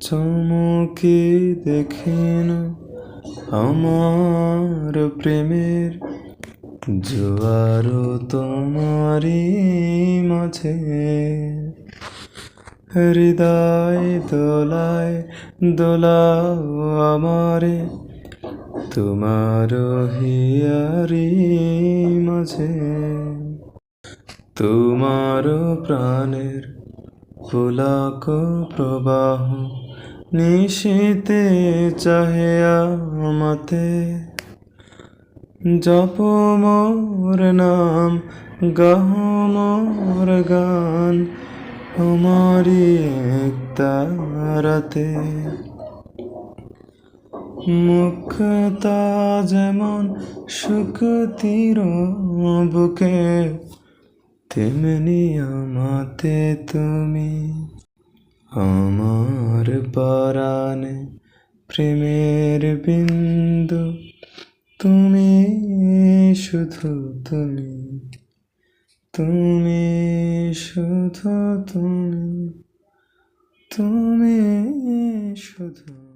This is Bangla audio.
চমকে দেখে না আমার প্রেমের জোয়ারও তোমারই মাঝে। হৃদয় দোলায় দোলাও আমারে, তোমার হিয়ারি মাঝে। তোমার প্রাণের পুলক প্রবাহ নিশীতে চাহে আমাতে। জপ মোর নাম, গাহ মোর গান আমারি তারাতে মুখতা যেমন শুকতির বুকে, তেমনি আমাতে তুমি। আমার পরাণে প্রেমের বিন্দু তুমি শুধু তুমি তুমি শুধু তুমি তুমি শুধু